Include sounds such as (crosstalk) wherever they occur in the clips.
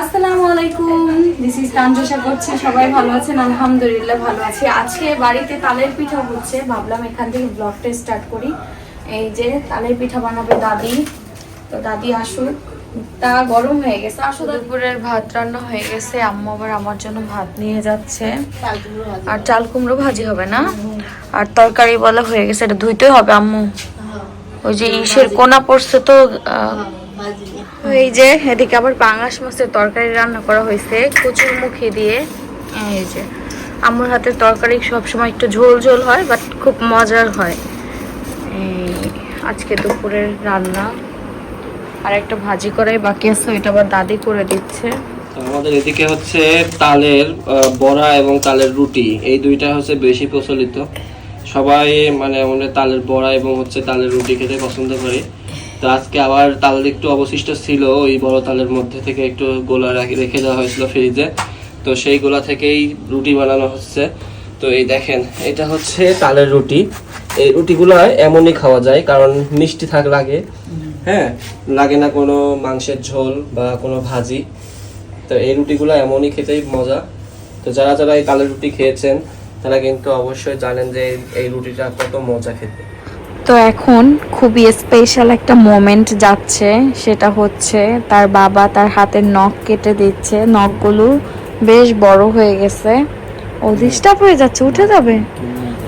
আসসালামু আলাইকুম this is তানজোশা করছি সবাই ভালো আছেন? আলহামদুলিল্লাহ ভালো আছি। আজকে বাড়িতে তালের পিঠা হচ্ছে ভাবলাম এখান থেকে ব্লগটা স্টার্ট করি। এই যে তালের পিঠা বানাবে দাদি। তো দাদি আসুক। তা গরম হয়ে গেছে। আসলে দুপুরের ভাত রান্না হয়ে গেছে। আম্মু আবার আমার জন্য ভাত নিয়ে যাচ্ছে। আর চাল কুমড়ো ভাজি হবে না? আর তরকারি বলা হয়ে গেছে এটা ধুইতে হবে আম্মু। ওই যে ইসের কোনা পড়ছে তো এই যে, এদিকে আবার পাঙাশ মাছের তরকারি রান্না করা হয়েছে, কচুর মুখে দিয়ে। এই যে আমার হাতের তরকারি সবসময় একটু ঝোল ঝোল হয় বাট খুব মজার হয়। এই আজকে দুপুরের রান্না। আর একটা ভাজি করাই বাকি আছে এটা আবার দাদি করে দিচ্ছে। আমাদের এদিকে হচ্ছে তালের বড়া এবং তালের রুটি। এই দুইটা হচ্ছে বেশি প্রচলিত। সবাই মানে আমাদের তালের বড়া এবং হচ্ছে তালের রুটি খেতে পছন্দ করে। তো আজকে আবার তাল একটু অবশিষ্ট ছিল, ওই বড় তালের মধ্যে থেকে একটু গোলা রাখি- দেওয়া হয়েছিল ফ্রিজে। তো সেই গোলা থেকেই রুটি বানানো হচ্ছে। তো এই দেখেন, এটা হচ্ছে তালের রুটি। এই রুটিগুলো এমনই খাওয়া যায়, কারণ মিষ্টি থাক লাগে। হ্যাঁ লাগে না কোনো মাংসের ঝোল বা কোনো ভাজি। তো এই রুটিগুলো এমনই খেতেই মজা। তো যারা যারা এই তালের রুটি খেয়েছেন, তারা কিন্তু অবশ্যই জানেন যে এই রুটিটা কত মজা খেতে। তো এখন খুবই স্পেশাল একটা মোমেন্ট যাচ্ছে, সেটা হচ্ছে তার বাবা তার হাতের নখ কেটে দিচ্ছে। নখগুলো বেশ বড় হয়ে গেছে। ও ডিস্টার্ব হয়ে যাচ্ছে, উঠে যাবে?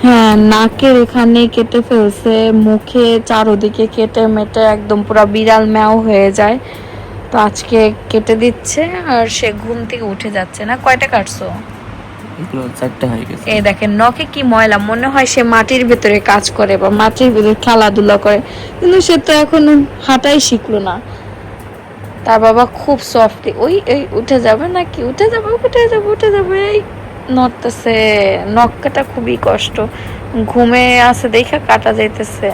হ্যাঁ নাকের এখানে কেটে ফেলছে, মুখে চারোদিকে কেটে মেটে একদম পুরো বিড়াল ম্যাও হয়ে যায়। তো আজকে কেটে দিচ্ছে আর সে ঘুম থেকে উঠে যাচ্ছে না। কয়টা কাটছো? এই দেখেন, নখে কি ময়লা? মনে হয় সে মাটির ভেতরে কাজ করে বা মাটির ভেতরে খেলাধুলা করে। কিন্তু সে তো হাঁটাই শিখলো না। তার বাবা খুব ওই উঠে যাবে নাকি? উঠে যাবে উঠে যাবে উঠে যাবে। এই নড়তেছে। নখ কাটা খুবই কষ্ট। ঘুমে আছে দেখা কাটা যাইতেছে।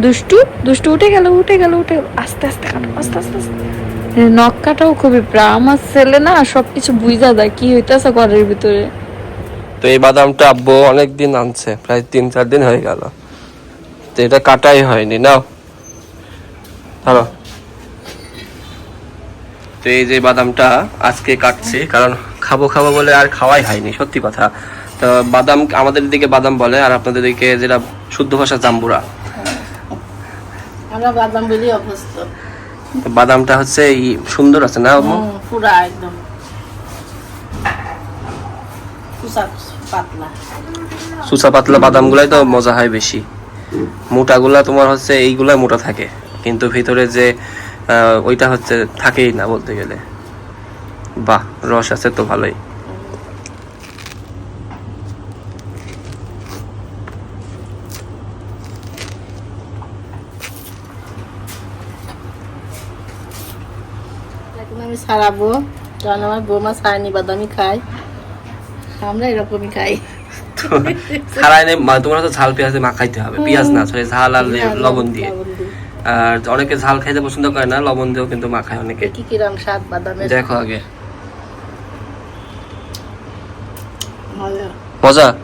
দুষ্টু দুষ্টু, উঠে গেল উঠে গেল, উঠে আস্তে আস্তে কাটো, আস্তে আস্তে আস্তে। এ, কাটাও খুবই প্রা আমার ছেলে না সবকিছু বুঝা দেয় কি হইতেছে ঘরের ভিতরে। তো এই বাদামটা আব্বু অনেক দিন আনছে প্রায় তিন চার দিন হয়ে গেল। তো এটা কাটাই হয়নি নাও। ধরো। তো এই যে বাদামটা আজকে কাটছি কারণ খাব খাব বলে আর খাওয়াই হয়নি সত্যি কথা। তো বাদাম আমাদের দিকে বাদাম বলে আর আপনাদের দিকে যেটা শুদ্ধ ভাষা জাম্বুরা। আমরা বাদাম বেরি অভ্যস্ত। বাদামটা হচ্ছে সুন্দর আছে না? পুরা একদম। পাতলা। সুসা পাতলা বাদাম গুলাই তো মজা হয় বেশি। মোটাগুলা তোমার হচ্ছে এইগুলা মোটা থাকে। কিন্তু ভিতরে যে আহ, ওইটা হচ্ছে থাকেই না বলতে গেলে। বাহ রস আছে তো ভালোই। ছাড়াবো কারণ আমার বৌমা ছাড়ানি বাদামি খায়। আমরা এরকমই খাই। (laughs) ছাড়াই নে মা- তোমার হচ্ছে ঝাল পেঁয়াজে মাখাইতে হবে। পেঁয়াজ না সরি ঝাল আর লবণ দিয়ে। আর অনেকে ঝাল খাইতে পছন্দ করে না লবণ দিয়েও কিন্তু মাখায় অনেকে। কি কিরম স্বাদ বাদামের। দেখো আগে। মজা।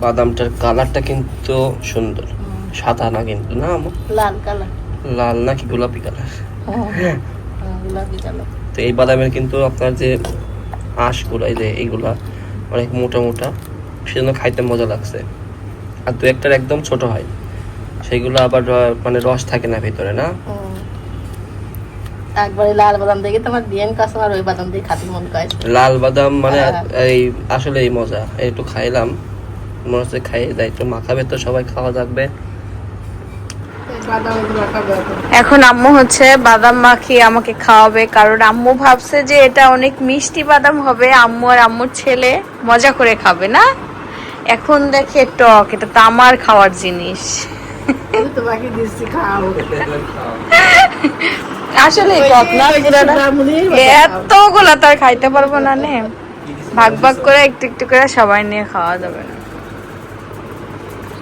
বাদামটার কালারটা কিন্তু সুন্দর। সাদা না কিন্তু না লাল কালার। লাল নাকি গোলাপি কালার? হ্যাঁ, গোলাপি কালার তো এই বাদামের কিন্তু আপনার যে আঁশগুলো এই যে এইগুলা অনেক মোটা মোটা সেজন্য খাইতে মজা লাগছে। আর দু একটার একদম ছোট হয়। সেইগুলো আবার মানে রস থাকে না ভিতরে না। একবারে লাল বাদাম দেখে তোমার বিয়েন কাস্টমার ওই বাদাম দিয়ে খাতে মন করে লাল বাদাম মানে হ্যাঁ। এই আসলে এই মজা। একটু খাইলাম মনে হচ্ছে খাইয়ে দেয় একটু মাখাবে তো সবাই খাওয়া থাকবে। এখন। আম্মু হচ্ছে বাদাম মাখিয়ে আমাকে খাওয়াবে? কারণ আম্মু ভাবছে যে এটা অনেক মিষ্টি বাদাম হবে আম্মু আর আম্মুর ছেলে মজা করে খাবে না? এখন দেখে টক এটা তো আমার খাওয়ার জিনিস। এই তোমাকে দিচ্ছি খাও। আসলে টক না। এতগুলা তো আর খাইতে পারব না নে। ভাগ ভাগ করে একটু একটু করে সবাই নিয়ে খাওয়া যাবে না।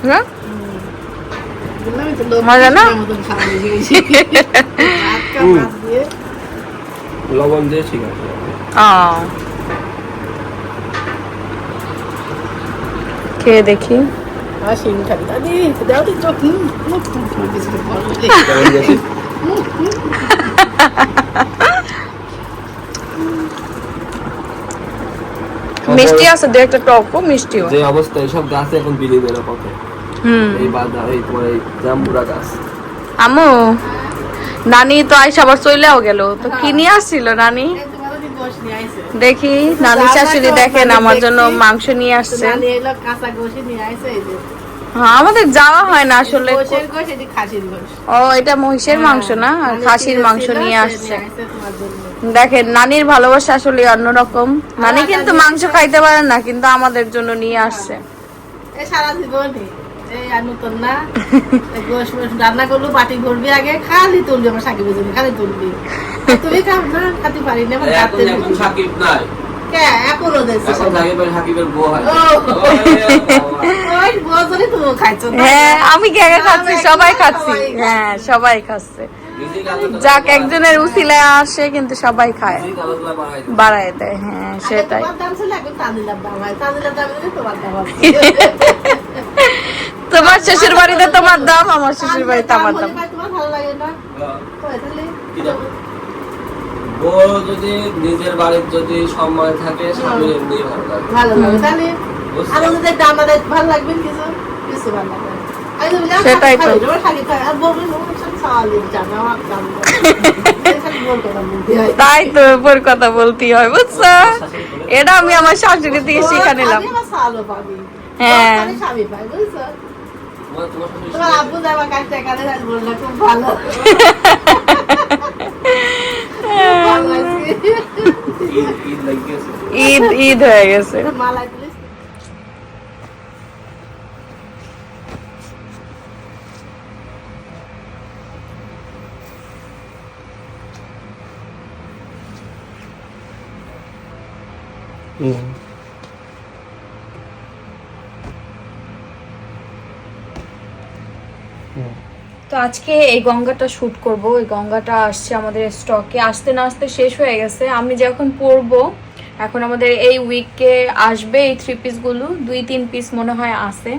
হ্যাঁ মজা না? লবণ দিয়ে ঠিক আছে। খেয়ে দেখি? মিষ্টি আছে দু একটা টকও মিষ্টিও যে অবস্থা এইসব গাছে এখন বিলি বেরো হুম এই বাদা এই তোমার এই জাম্বুরা গাছ। আমু নানি তো আইসা আবার চলেও গেল। তো কি নিয়ে আসছিল নানি। দেখি নানি শাশুড়ি দেখেন আমার জন্য মাংস নিয়ে আসছে। নানি এলো কাঁচা গোশই নিয়ে আইছে এই যে। হ্যাঁ আমাদের যাওয়া হয় না আসলে। ও এটা মহিষের মাংস না? আর খাসির মাংস নিয়ে আসছে। দেখেন নানির ভালোবাসা আসলে অন্যরকম। নানি কিন্তু মাংস খাইতে পারেন না কিন্তু আমাদের জন্য নিয়ে আসছে। সারা জীবনই। নতুন না। রান্না করলু, বাটি ভরবি আগে, খালি তুলবি আমার সাকিবের জন্য, খালি তুলবি। আর তুমি খাও না, খাতে পারি না, এখন হাতে এখন দিবি। সাকিব নাই। কে, এখনও দেখছিস? সাকিবের সাকিবের বউ হয়। হ্যাঁ আমি খাচ্ছি? সবাই খাচ্ছি। হ্যাঁ সবাই খাচ্ছে। যাক একজনের উসিলায় আসে কিন্তু সবাই খায়। বাড়ায় দেয়। হ্যাঁ সেটাই। (laughs) তোমার দাম দাম হয়। দাম দাম শ্বশুর বাড়িতে তোমার দাম আমার শ্বশুর বাড়িতে আমার দাম হলে ভাই তোমার ভালো লাগে না? কই, তাহলে? কি দাম? বউ যদি নিজের বাড়ির যদি সম্মান থাকে স্বামীর এমনি ভালো লাগে ভালো লাগে। তাহলে যদি আমাদের ভালো লাগবে কিছু? কিছু ভালো লাগবে আমি সেটাই তো। ও দাম বলতে বলতে হয়। তাই তো উপর কথা বলতেই হয় বুঝছ এটা আমি আমার শাশুড়ি থেকে শিখা নিলাম। হ্যাঁ। আমি স্বামী পাই, বুঝছ? তোমার আব্বু খুব ভালো। ভালো ঈদ ঈদ হয়ে গেছে। মালাই তো আজকে এই গঙ্গাটা শুট করব। এই গঙ্গাটা আসছে আমাদের স্টকে আসতে না আসতে শেষ হয়ে গেছে। আমি যখন পরবো, এখন আমাদের এই উইকে আসবে এই থ্রি পিসগুলো দুই, তিন পিস মনে হয় আছে।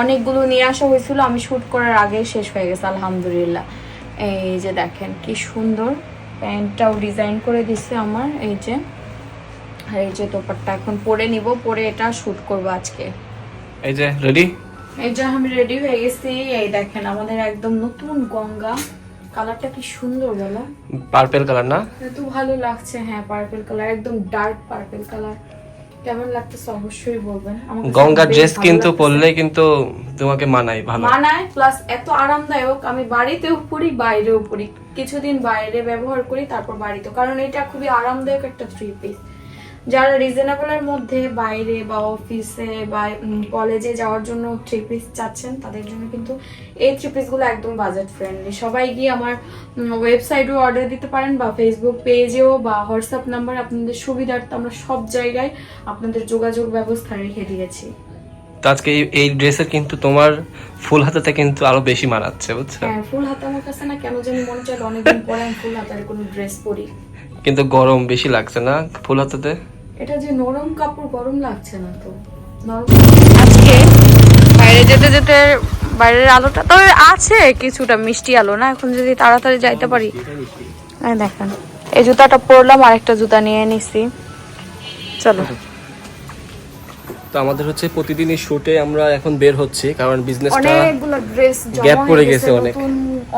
অনেকগুলো নিয়ে আসা হয়েছিল, আমি শুট করার আগে শেষ হয়ে গেছে, আলহামদুলিল্লাহ। এই যে দেখেন, কি সুন্দর প্যান্টটাও ডিজাইন করে দিছে আমার, এই যে। আর এই যে দোপাট্টা এখন পরে নিব, পরে এটা শুট করব আজকে। এই যে রেডি এই যে আমি রেডি হয়ে গেছি এই দেখেন আমাদের একদম নতুন গঙ্গা। কালারটা কি সুন্দর বলো? পার্পেল কালার না? এত ভালো লাগছে। হ্যাঁ পার্পল কালার একদম ডার্ক পার্পল কালার কেমন লাগতেছে অবশ্যই বলবেন। গঙ্গা ড্রেস কিন্তু পরলে কিন্তু তোমাকে মানায় ভালো। মানায় প্লাস এত আরামদায়ক। আমি বাড়িতেও পরি বাইরেও পরি। কিছুদিন বাইরে ব্যবহার করি তারপর বাড়িতে। কারণ এটা খুবই আরামদায়ক একটা থ্রি পিস যারা রিজনেবলের মধ্যে বাইরে বা অফিসে বা কলেজে যাওয়ার জন্য থ্রি পিস চাচ্ছেন তাদের জন্য কিন্তু এই থ্রি পিসগুলো একদম বাজেট ফ্রেন্ডলি সবাই গিয়ে আমার ওয়েবসাইটেও অর্ডার দিতে পারেন বা ফেসবুক পেজেও বা হোয়াটসঅ্যাপ নাম্বার আপনাদের সুবিধার্থে আমরা সব জায়গায় আপনাদের যোগাযোগ ব্যবস্থা রেখে দিয়েছি। তো আজকে এই- ড্রেসের কিন্তু তোমার ফুল হাতাতে কিন্তু আরও বেশি মানাচ্ছে বুঝছ? হ্যাঁ ফুল হাতা আমার কাছে না কেন জানি মনে চাইলো অনেকদিন পরে আমি ফুল হাতার কোনো ড্রেস পরি। কিন্তু গরম বেশি লাগছে না ফুল হাতাতে? এটা যে নরম কাপড় গরম লাগছে না তো। আজকে বাইরে যেতে যেতে বাইরের আলোটা তবে আছে কিছুটা মিষ্টি আলো না? এখন যদি তাড়াতাড়ি যাইতে পারি। এই দেখেন এই জুতাটা পরলাম আর একটা জুতা নিয়ে নিছি। চলো। তো আমাদের হচ্ছে প্রতিদিনই শুটে আমরা এখন বের হচ্ছি কারণ বিজনেসটা অনেকগুলো ড্রেস Gap পড়ে গেছে অনেক।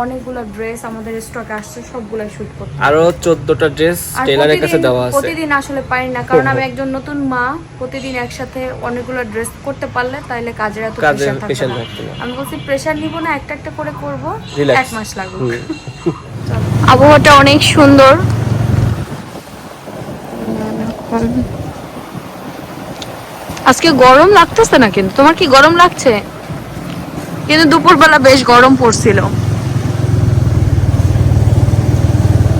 অনেকগুলো ড্রেস আমাদের স্টকে আসছে সবগুলো শুট করতে আরও চোদ্দটা ড্রেস টেলারের কাছে দেওয়া আছে। প্রতিদিন আসলে পারি না কারণ আমি একজন (laughs) নতুন মা প্রতিদিন একসাথে অনেকগুলো ড্রেস করতে পারলে কাজের এত থাকতো না। আমি বলছি প্রেশার নিব না একটা একটা করে করব এক মাস লাগবে। আবহাওয়াটা অনেক সুন্দর। আজকে গরম লাগতেছে না কিন্তু? তোমার কি গরম লাগছে? কিন্তু দুপুরবেলা বেশ গরম পড়ছিল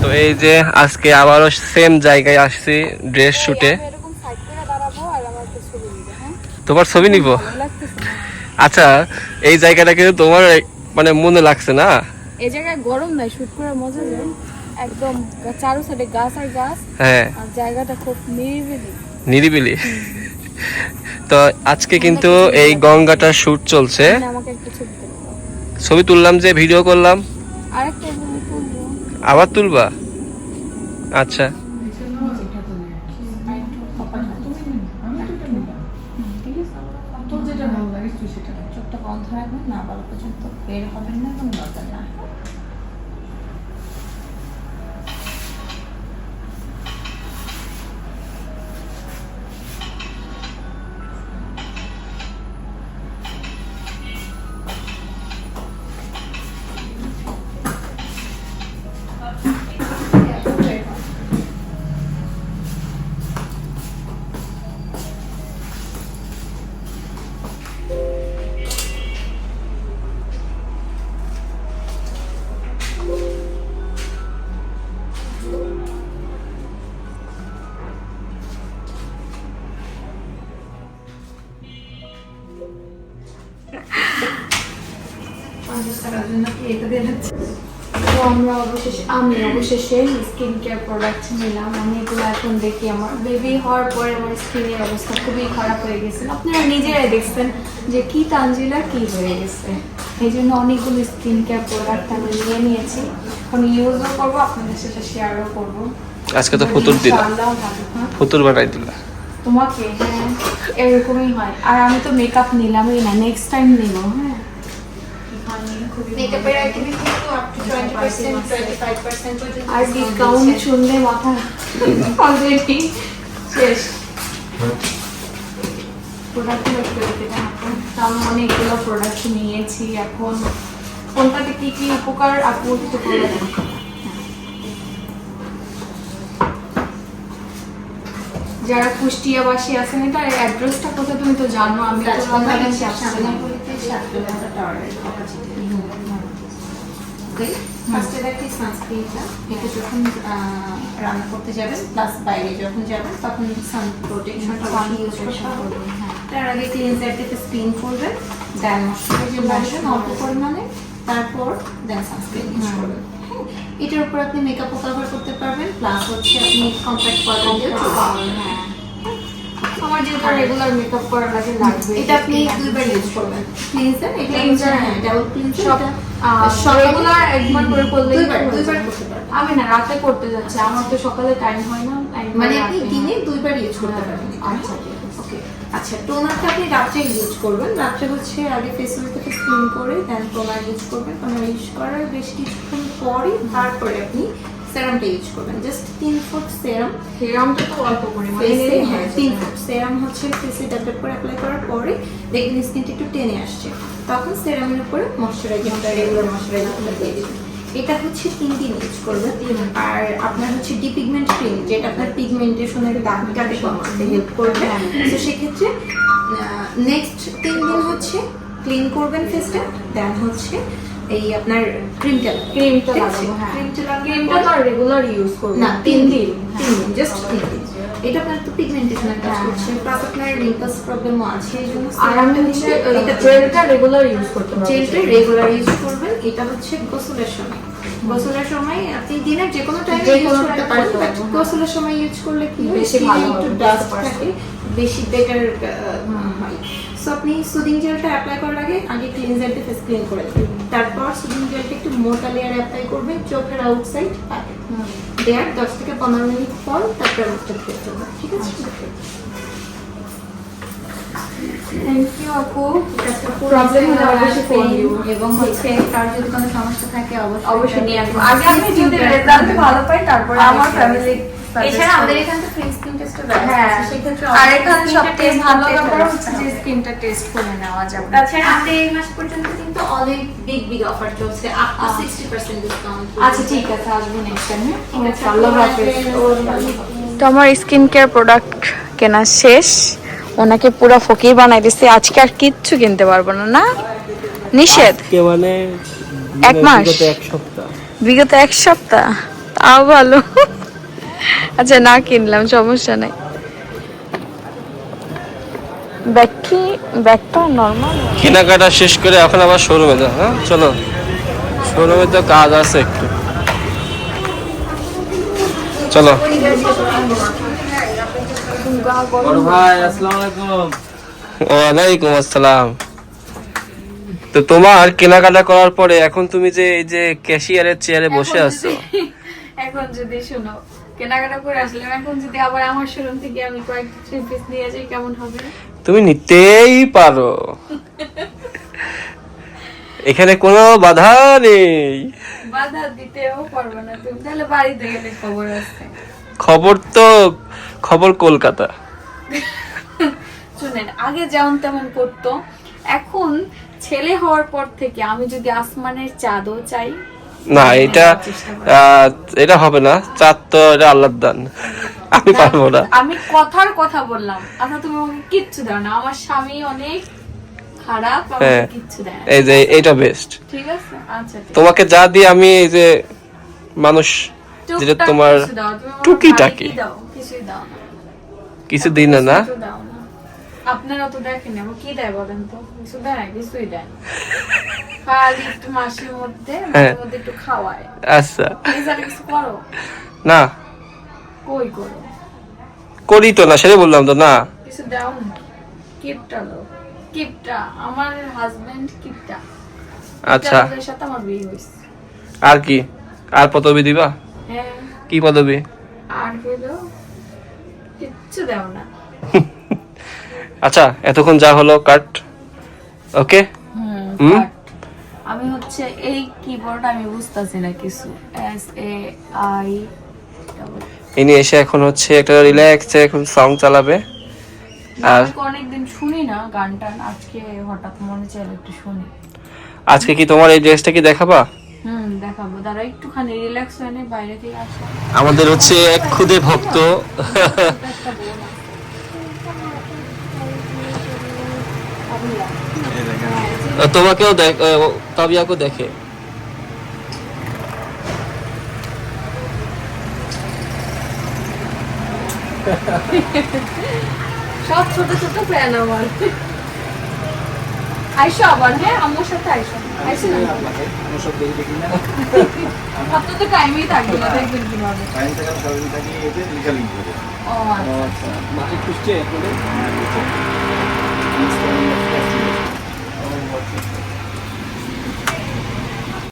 তো এই যে আজকে আবারও সেম জায়গায় আসছি ড্রেস শুটে হ্যাঁ? তোমার ছবি নিব? আচ্ছা এই জায়গাটা কিন্তু তোমার মানে মনে লাগছে না? এই জায়গায় গরম নাই শুট করার মজা যায় একদম চারো সাইডে গাছ আর গাছ। হ্যাঁ। আর জায়গাটা খুব নিরিবিলি। নিরিবিলি। তো আজকে কিন্তু এই গঙ্গাটার শুট চলছে। একটা ছবি তুললাম যে ভিডিও করলাম। আবার তুলবা? আচ্ছা। আমরা অবশেষে আমি অবশেষে স্কিন কেয়ার প্রোডাক্ট নিলাম আমি এগুলো এখন দেখি আমার বেবি হওয়ার পরে আমার স্কিনের অবস্থা খুবই খারাপ হয়ে গেছে আপনারা নিজেরাই দেখছেন যে কি তানজিলা কি হয়ে গেছে এই জন্য অনেকগুলো স্কিন কেয়ার প্রোডাক্ট আমি নিয়ে নিয়েছি এখন ইউজও করব আপনাদের সাথে শেয়ারও করব আজকে তো ফুতুর দিলা। ইনশাআল্লাহ ভালো, হ্যাঁ। ফুতুর বানাই দিলা। তোমাকে হ্যাঁ এরকমই হয়। আর আমি তো মেকআপ নিলামই না নেক্সট টাইম নিব হ্যাঁ। মেকআপের আইটেমে কিন্তু আপ টু 20% 25% পর্যন্ত আর ডিসকাউন্ট শুনলে মাথা অলরেডি শেষ। প্রোডাক্টগুলো একটু দেখে এখন অনেকগুলো প্রোডাক্ট নিয়েছি এখন। কোনটাতে কি কি উপকার আপু একটু করে যারা কুষ্টিয়াবাসী আছেন এটা অ্যাড্রেসটা কোথায় তুমি তো জানো আমি তো ফার্স্টে সানস্ক্রিনটা এটা যখন রান্না করতে যাবেন প্লাস বাইরে যখন যাবেন তখন সান প্রোটেকশনটা ইউজ করবেন। তার আগে ক্লিনজার থেকে স্ক্রিন করবেন। দেন ময়শ্চারাইজার অল্প পরিমাণে। তারপর দেন সানস্ক্রিন ইউজ করবেন। হ্যাঁ, এটার উপর আপনি মেকআপও কভার করতে পারবেন। প্লাস হচ্ছে আপনি কন্ট্যাক্ট পাউডার হ্যাঁ। আমার যেহেতু রেগুলার মেকআপ করা লাগে লাগবে এটা আপনি দুইবার ইউজ করবেন। ক্লিনজার এটা Cleanser, হ্যাঁ ডাবল ক্লিনজার সব রেগুলার একবার করে করলে দুইবার দুইবার করতে পারবেন। আমি না রাতে করতে যাচ্ছি আমার তো সকালে টাইম হয় না মানে আপনি দিনে দুইবার ইউজ করতে পারবেন। আচ্ছা, ওকে আচ্ছা টোনারটা আপনি রাত্রে ইউজ করবেন। রাত্রে হচ্ছে আগে ফেস ওয়াশটাকে ক্লিন করে দেন টোনার ইউজ করবেন। টোনার ইউজ করার বেশ কিছুক্ষণ পরে তারপরে আপনি সেরামটা ইউজ করবেন। জাস্ট তিন ফুট সেরাম সেরামটা তো অল্প পরিমাণে হ্যাঁ তিন ফুট সেরাম হচ্ছে ফেসে ট্যাবলেট করে অ্যাপ্লাই করার পরে দেখবেন স্কিনটা একটু টেনে আসছে। তখন সেরামের উপরে ময়শ্চারাইজারটা রেগুলার ময়শ্চারাইজারটা দিয়ে দিবেন। এটা হচ্ছে তিন দিন ইউজ করবেন আর আপনার হচ্ছে ডিপিগমেন্ট ক্রিম যেটা আপনার পিগমেন্টেশনের দাগটাকে কমাতে হেল্প করবে। তো সেক্ষেত্রে নেক্সট তিন দিন হচ্ছে ক্লিন করবেন ফেসটা দেন হচ্ছে এই আপনার ক্রিমটা ক্রিমটা লাগাবো হ্যাঁ। ক্রিমটা ক্রিমটা তো রেগুলার ইউজ করব। না তিন দিন তিন দিন জাস্ট তিন দিন। এটা আপনার তো পিগমেন্টেশনের কাজ হ্যাঁ। করছে প্লাস আপনার রিম্পলস প্রবলেমও আছে এই জন্য আর আমি হচ্ছে এটা জেলটা রেগুলার ইউজ করতে পারব জেলটা রেগুলার ইউজ করবেন এটা হচ্ছে গোসলের সময়। গোসলের সময় আপনি দিনের যে কোনো টাইমে যে কোনো করতে পারেন হ্যাঁ। গোসলের সময় ইউজ করলে কি হয় বেশি ভালো একটু ডাস্ট থাকে বেশি বেটার হয়। সো আপনি সুদিং জেলটা অ্যাপ্লাই করার আগে আগে ক্লিনজার দিয়ে ফেস ক্লিন করে দেবেন তারপর সুদিং জেলটা একটু মোটা লেয়ার অ্যাপ্লাই করবেন চোখের আউটসাইড পাকে দেয়ার দশ থেকে পনেরো মিনিট পর তারপর মুখটা ধুয়ে ফেলবেন ঠিক আছে? থ্যাংক ইউ আপু। প্রবলেম হলে হলে অবশ্যই ফোন দিও। এবং হচ্ছে তার যদি কোনো সমস্যা থাকে অবশ্যই অবশ্যই নিয়ে আসব আগে আমি যদি রেজাল্ট ভালো পাই তারপরে আমার ফ্যামিলি এছাড়া আমাদের এখানে তো ফ্রি স্কিন টেস্টও হ্যাঁ। সেক্ষেত্রে আর এখানে skin টা সবথেকে test ভালো ব্যাপার হচ্ছে যে স্কিনটা টেস্ট করে নেওয়া যাবে। তাছাড়া আমাদের এই মাস পর্যন্ত কিন্তু অনেক বিগ বিগ অফার চলছে আপ টু আচ্ছা। ডিসকাউন্ট আচ্ছা ঠিক আছে আসব নেক্সট টাইম ঠিক আছে, আল্লাহ হাফেজ। তো আমার স্কিন কেয়ার প্রোডাক্ট কেনা শেষ। ওনাকে পুরো ফকির বানাই দিচ্ছে আজকে আর কিচ্ছু কিনতে পারব না না? নিষেধ? মানে এক মাস? বিগত এক সপ্তাহ? তাও ভালো। আচ্ছা না কিনলাম সমস্যা নাই। ব্যাগ কি ব্যাগটা নর্মাল কেনাকাটা শেষ করে এখন আবার শোরুমে যাও হ্যাঁ? চলো। শোরুমে তো কাজ আছে একটু। চলো। বড় ভাই আসসালামু আলাইকুম। ওয়ালাইকুম আসসালাম। তো তোমার কেনাকাটা করার পরে এখন তুমি যে এই যে ক্যাশিয়ারের চেয়ারে বসে আছো। এখন যদি শোনো কেনাকাটা করে আসলাম। এখন যদি আবার আমার শোরুম থেকে আমি কয়েকটা থ্রি পিস নিয়ে যাই কেমন হবে? তুমি নিতেই পারো। এখানে কোনো বাধা নেই। বাধা দিতেও পারবে না তুমি। তাহলে বাড়িতে গেলে খবর আছে। খবর তো খবর কলকাতা। শুনেন আগে যেমন তেমন করতো। এখন ছেলে হওয়ার পর থেকে আমি যদি আসমানের চাঁদও চাই না এটা এটা হবে না। চাঁদ তো এটা আল্লাহর দান। আমি পারব না। আমি কথার কথা বললাম। আচ্ছা তুমি কিচ্ছু দাও না। আমার স্বামী অনেক খারাপ হ্যাঁ। কিচ্ছু দেয় এই যে এটা বেস্ট ঠিক আছে? আচ্ছা তোমাকে যা দিয়ে আমি এই যে মানুষ যেটা তোমার টুকি টাকি কিছু দিন না না। আপনারা তো দেখেন কি দেয় বলেন তো? কিছু দেয় কিছুই দেয় (laughs) মাসের মধ্যে হ্যাঁ। মধ্যে একটু খাওয়ায়। আচ্ছা। কিছু করো? না। কই করো? করি তো না সেটা বললাম তো না। কিছু দাও না। কিপটা লো কিপটা আমার হাজবেন্ড কিপটা। আচ্ছা। সাথে আমার বিয়ে হয়েছে। আর কি? আর পদবি দিবা? হ্যাঁ। কি পদবি? আর হলো কিচ্ছু দাও না। (laughs) আচ্ছা এতক্ষণ যা হলো কাট। ওকে? হুম? আমি হচ্ছে এই কিবোর্ড আমি বুঝতাছি না কিছু। এস এ আই ইনি এসে এখন হচ্ছে একটা রিল্যাক্সে এখন সং চালাবে। আর অনেকদিন শুনি না গানটা আজকে হঠাৎ মনে চাইলো একটু শুনি। আজকে কি তোমার এই ড্রেসটা কি দেখাবা? হুম দেখাবো। দাঁড়া একটুখানি রিল্যাক্স হয়ে নে বাইরে থেকে আসো। আমাদের হচ্ছে এক খুদে ভক্ত একটা বোন আছে। তোমাকেও দেখ তাবিয়াকেও দেখে। সব ছোট ছোট ফ্যান আমার। আইসো আবার হ্যাঁ? আমার সাথে আইসো। আইসো না? আপনার তো টাইমই থাকবে না দেখবেন কীভাবে। ও আচ্ছা।